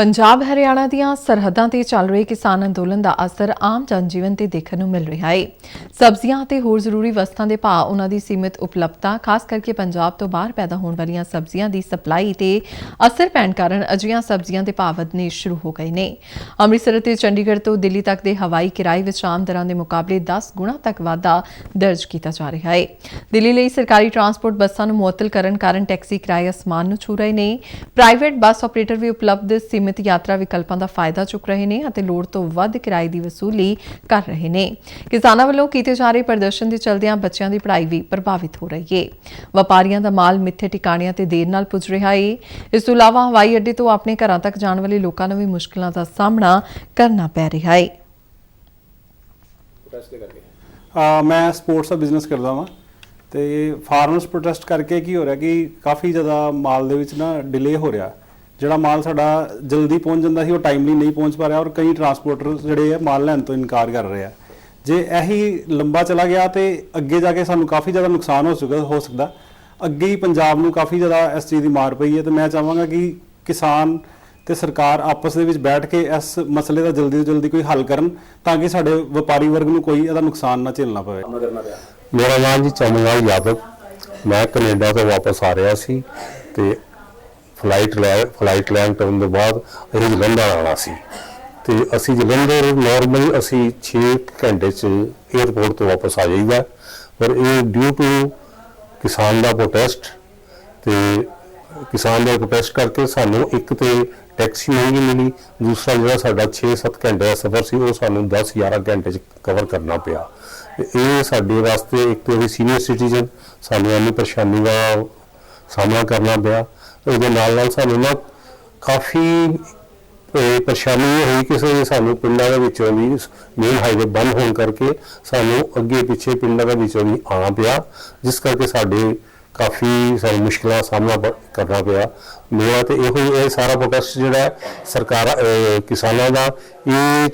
ਪੰਜਾਬ, ਹਰਿਆਣਾ ਦੀਆਂ ਸਰਹੱਦਾਂ ਤੇ ਚੱਲ ਰਹੇ ਕਿਸਾਨ ਅੰਦੋਲਨ ਦਾ ਅਸਰ ਆਮ ਜਨਜੀਵਨ ਤੇ ਦੇਖਣ ਨੂੰ ਮਿਲ ਰਿਹਾ ਹੈ ਸਬਜ਼ੀਆਂ ਅਤੇ ਹੋਰ ਜ਼ਰੂਰੀ ਵਸਤਾਂ ਦੇ ਭਾਅ ਉਹਨਾਂ ਦੀ ਸੀਮਿਤ ਉਪਲਬਧਤਾ, ਖਾਸ ਕਰਕੇ ਪੰਜਾਬ ਤੋਂ ਬਾਹਰ ਪੈਦਾ ਹੋਣ ਵਾਲੀਆਂ ਸਬਜ਼ੀਆਂ ਦੀ ਸਪਲਾਈ ਤੇ ਅਸਰ ਪੈਣ ਕਾਰਨ ਅਜਿਹੀਆਂ ਸਬਜ਼ੀਆਂ ਦੇ ਭਾਅ ਵਧਣੇ ਸ਼ੁਰੂ ਹੋ ਗਏ ਨੇ। ਅੰਮ੍ਰਿਤਸਰ ਅਤੇ ਚੰਡੀਗੜ੍ਹ ਤੋਂ ਦਿੱਲੀ ਤੱਕ ਦੇ ਹਵਾਈ ਕਿਰਾਏ ਵਿੱਚ ਆਮ ਦਰਾਂ ਦੇ ਮੁਕਾਬਲੇ 10 ਗੁਣਾ ਤੱਕ ਵਾਧਾ ਦਰਜ ਕੀਤਾ ਜਾ ਰਿਹਾ ਹੈ ਦਿੱਲੀ ਲਈ ਸਰਕਾਰੀ ਟਰਾਂਸਪੋਰਟ ਬੱਸਾਂ ਨੂੰ ਮੁਅੱਤਲ ਕਰਨ ਕਾਰਨ ਟੈਕਸੀ ਕਿਰਾਏ ਅਸਮਾਨ ਨੂੰ ਛੂ ਰਹੇ ਨੇ। ਪ੍ਰਾਈਵੇਟ ਬੱਸ ਆਪਰੇਟਰ ਵੀ ਉਪਲਬਧ ਸੀਮਿਤ ਯਾਤਰਾ ਵਿਕਲਪਾਂ ਦਾ ਫਾਇਦਾ ਚੁੱਕ ਰਹੇ ਨੇ ਅਤੇ ਲੋੜ ਤੋਂ ਵੱਧ ਕਿਰਾਏ ਦੀ ਵਸੂਲੀ ਕਰ ਰਹੇ ਨੇ। ਕਿਸਾਨਾਂ ਵੱਲੋਂ ਕੀਤੇ ਜਾ ਰਹੇ ਪ੍ਰਦਰਸ਼ਨ ਦੇ ਚਲਦਿਆਂ ਬੱਚਿਆਂ ਦੀ ਪੜ੍ਹਾਈ ਵੀ ਪ੍ਰਭਾਵਿਤ ਹੋ ਰਹੀ ਹੈ ਵਪਾਰੀਆਂ ਦਾ ਮਾਲ ਮਿੱਥੇ ਟਿਕਾਣਿਆਂ ਤੇ ਦੇਰ ਨਾਲ ਪੁੱਜ ਰਿਹਾ ਹੈ ਇਸ ਤੋਂ ਇਲਾਵਾ ਹਵਾਈ ਅੱਡੇ ਤੋਂ ਆਪਣੇ ਘਰਾਂ ਤੱਕ ਜਾਣ ਵਾਲੇ ਲੋਕਾਂ ਨੂੰ ਵੀ ਮੁਸ਼ਕਲਾਂ ਦਾ ਸਾਹਮਣਾ ਕਰਨਾ ਪੈ ਰਿਹਾ ਹੈ ਮੈਂ ਸਪੋਰਟਸ ਦਾ ਬਿਜ਼ਨਸ ਕਰਦਾ ਵਾਂ ਤੇ ਫਾਰਮਰਸ ਪ੍ਰੋਟੈਸਟ ਕਰਕੇ ਕੀ ਹੋ ਰਿਹਾ ਕਿ ਕਾਫੀ ਜ਼ਿਆਦਾ ਮਾਲ ਦੇ ਵਿੱਚ ਨਾ ਡਿਲੇ ਹੋ ਰਿਹਾ। ਜਿਹੜਾ ਮਾਲ ਸਾਡਾ ਜਲਦੀ ਪਹੁੰਚ ਜਾਂਦਾ ਸੀ ਉਹ ਟਾਈਮਲੀ ਨਹੀਂ ਪਹੁੰਚ ਪਾ ਰਿਹਾ ਔਰ ਕਈ ਟਰਾਂਸਪੋਰਟਰ ਜਿਹੜੇ ਆ ਮਾਲ ਲੈਣ ਤੋਂ ਇਨਕਾਰ ਕਰ ਰਹੇ ਆ। ਜੇ ਇਹੀ ਲੰਬਾ ਚਲਾ ਗਿਆ ਤੇ ਅੱਗੇ ਜਾ ਕੇ ਸਾਨੂੰ ਕਾਫੀ ਜ਼ਿਆਦਾ ਨੁਕਸਾਨ ਹੋ ਸਕਦਾ ਹੋ ਸਕਦਾ। ਅੱਗੇ ਹੀ ਪੰਜਾਬ ਨੂੰ ਕਾਫੀ ਜ਼ਿਆਦਾ ਇਸ ਚੀਜ਼ ਦੀ ਮਾਰ ਪਈ ਹੈ ਤੇ ਮੈਂ ਚਾਹਾਂਗਾ ਕਿ ਕਿਸਾਨ ਤੇ ਸਰਕਾਰ ਆਪਸ ਦੇ ਵਿੱਚ ਬੈਠ ਕੇ ਇਸ ਮਸਲੇ ਦਾ ਜਲਦੀ ਤੋਂ ਜਲਦੀ ਕੋਈ ਹੱਲ ਕਰਨ ਤਾਂ ਕਿ ਸਾਡੇ ਵਪਾਰੀ ਵਰਗ ਨੂੰ ਕੋਈ ਇਹਦਾ ਨੁਕਸਾਨ ਨਾ ਝੇਲਣਾ ਪਵੇ। ਮੇਰਾ ਨਾਮ ਜੀ ਚੰਦਲਾਲ ਯਾਦਵ। ਮੈਂ ਕੈਨੇਡਾ ਤੋਂ ਵਾਪਸ ਆ ਰਿਹਾ ਸੀ ਤੇ ਫਲਾਈਟ ਲੈ ਫਲਾਈਟ ਲੈਂਡ ਕਰਨ ਤੋਂ ਬਾਅਦ ਅਸੀਂ ਜਲੰਧਰ ਆਉਣਾ ਸੀ। ਤੇ ਅਸੀਂ ਜਲੰਧਰ ਨਾਰਮਲ ਅਸੀਂ 6 ਘੰਟੇ ਚ 에어ਪੋਰਟ ਤੋਂ ਵਾਪਸ ਆ ਜਾਈਦਾ। ਪਰ ਇਹ ਡਿਊ ਟੂ ਕਿਸਾਨ ਦਾ ਪ੍ਰੋਟੈਸਟ ਤੇ ਕਿਸਾਨ ਦਾ ਪ੍ਰੋਟੈਸਟ ਕਰਕੇ ਸਾਨੂੰ ਇੱਕ ਤੇ ਟੈਕਸੀ ਮਹਿੰਗੀ ਮਿਲੀ। ਦੂਸਰਾ ਜਿਹੜਾ ਸਾਡਾ 6-7 ਘੰਟੇ ਦਾ ਸਫ਼ਰ ਸੀ, ਉਹ ਸਾਨੂੰ 10-11 ਘੰਟੇ ਚ ਕਵਰ ਕਰਨਾ ਪਿਆ। ਤੇ ਇਹ ਸਾਡੇ ਵਾਸਤੇ ਇੱਕ ਤੇ ਸੀਨੀਅਰ ਸਿਟੀਜ਼ਨ ਸਾਨੂੰ ਇੰਨੀ ਪਰੇਸ਼ਾਨੀ ਦਾ ਸਾਹਮਣਾ ਕਰਨਾ ਪਿਆ। ਉਹਦੇ ਨਾਲ ਨਾਲ ਸਾਨੂੰ ਨਾ ਕਾਫੀ ਪਰੇਸ਼ਾਨੀ ਇਹ ਹੋਈ ਕਿ ਸੇ ਸਾਨੂੰ ਪਿੰਡਾਂ ਦੇ ਵਿੱਚੋਂ ਵੀ ਮੇਨ ਹਾਈਵੇ ਬੰਦ ਹੋਣ ਕਰਕੇ ਸਾਨੂੰ ਅੱਗੇ ਪਿੱਛੇ ਪਿੰਡਾਂ ਦੇ ਵਿੱਚੋਂ ਵੀ ਆਉਣਾ ਪਿਆ ਜਿਸ ਕਰਕੇ ਸਾਡੇ ਕਾਫੀ ਸਾਰੀ ਮੁਸ਼ਕਲਾਂ ਦਾ ਸਾਹਮਣਾ ਪ- ਕਰਨਾ ਪਿਆ। ਮੇਰਾ ਤੇ ਇਹੋ ਹੀ ਇਹ ਸਾਰਾ ਪ੍ਰੋਟੈਸਟ ਜਿਹੜਾ ਹੈ, ਸਰਕਾਰ ਕਿਸਾਨਾਂ ਦਾ ਇਹ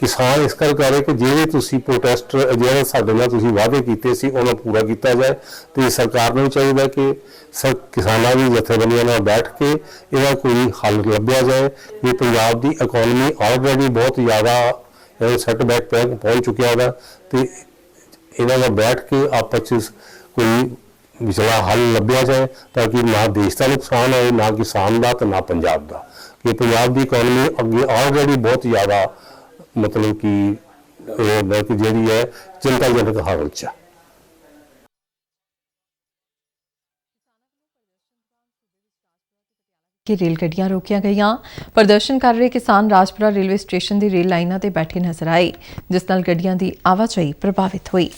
ਕਿਸਾਨ ਇਸ ਕਰਕੇ ਕਰ ਰਹੇ ਕਿ ਜਿਹੜੇ ਤੁਸੀਂ ਪ੍ਰੋਟੈਸਟ ਜਿਹੜੇ ਸਾਡੇ ਨਾਲ ਤੁਸੀਂ ਵਾਅਦੇ ਕੀਤੇ ਸੀ, ਉਹਨਾਂ ਪੂਰਾ ਕੀਤਾ ਜਾਏ ਤੇ ਸਰਕਾਰ ਨੂੰ ਵੀ ਚਾਹੀਦਾ ਕਿ ਸਰ ਕਿਸਾਨਾਂ ਦੀ ਜਥੇਬੰਦੀਆਂ ਨਾਲ ਬੈਠ ਕੇ ਇਹਦਾ ਕੋਈ ਹੱਲ ਲੱਭਿਆ ਜਾਏ। ਕਿ ਪੰਜਾਬ ਦੀ ਇਕਨੋਮੀ ਆਲਰੇਡੀ ਬਹੁਤ ਜ਼ਿਆਦਾ ਸੈਟਬੈਕ ਪੈ, ਪਹੁੰਚ ਚੁੱਕਿਆ ਉਹਦਾ ਤੇ ਇਹਨਾਂ ਨਾਲ ਬੈਠ ਕੇ ਆਪਸ ਵਿੱਚ ਕੋਈ ਵਿਚਲਾ ਹੱਲ ਲੱਭਿਆ ਜਾਏ ਤਾਂ ਕਿ ਨਾ ਦੇਸ਼ ਦਾ ਨੁਕਸਾਨ ਹੋਵੇ ਨਾ ਕਿਸਾਨ ਦਾ ਤੇ ਨਾ ਪੰਜਾਬ ਦਾ। ਕਿ ਪੰਜਾਬ ਦੀ ਇਕਨੋਮੀ ਅੱਗੇ ਆਲਰੇਡੀ ਬਹੁਤ ਜ਼ਿਆਦਾ ਮਤਲਬ ਕਿ ਇਹ ਮਤਲਬ ਜਿਹੜੀ ਹੈ ਚਿੰਤਾਜਨਕ ਹਾਲਤ 'ਚ ਕਿ ਰੇਲ ਗੱਡੀਆਂ ਰੋਕੀਆਂ ਗਈਆਂ। ਪ੍ਰਦਰਸ਼ਨ ਕਰ ਰਹੇ ਕਿਸਾਨ ਰਾਜਪੁਰਾ ਰੇਲਵੇ ਸਟੇਸ਼ਨ ਦੀ ਰੇਲ ਲਾਈਨਾਂ ਤੇ ਬੈਠੇ ਨਜ਼ਰ ਆਏ, ਜਿਸ ਨਾਲ ਗੱਡੀਆਂ ਦੀ ਆਵਾਜਾਈ ਪ੍ਰਭਾਵਿਤ ਹੋਈ।